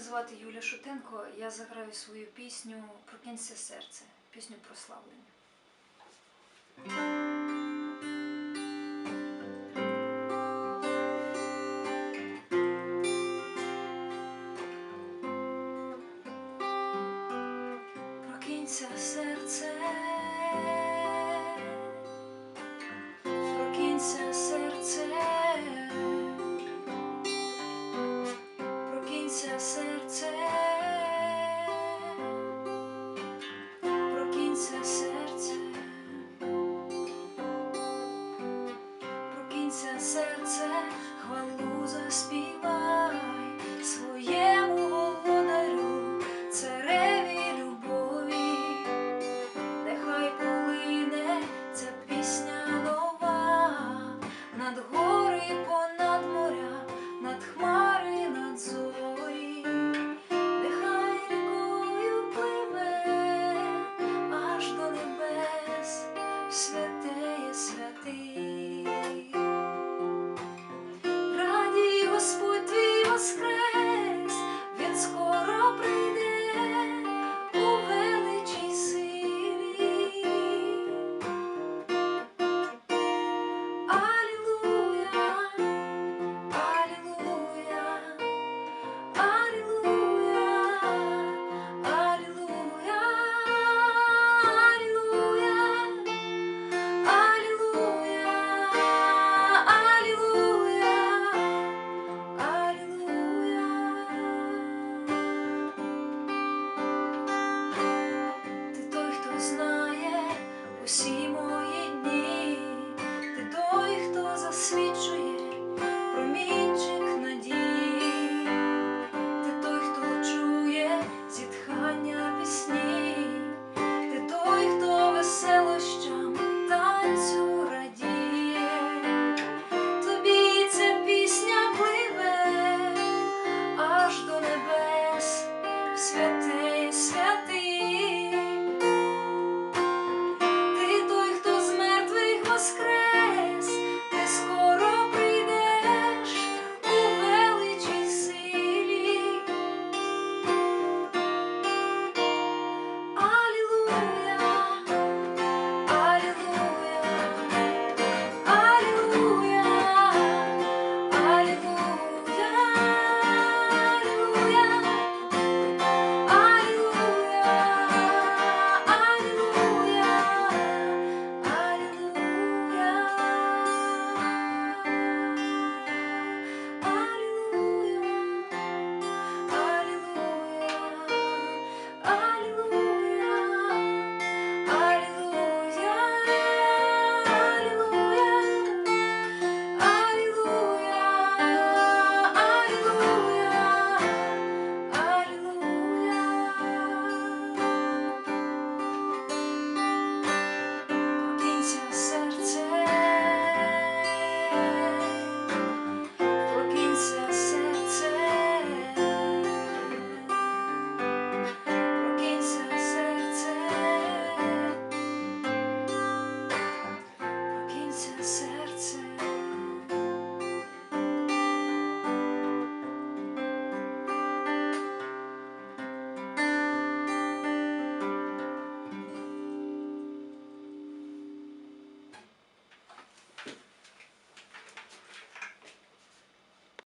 звати Юля Шутенко. Я заграю свою пісню Прокинься серце, пісню прославлення. Прокинься серце, Зігріться серце, хвалу заспівай.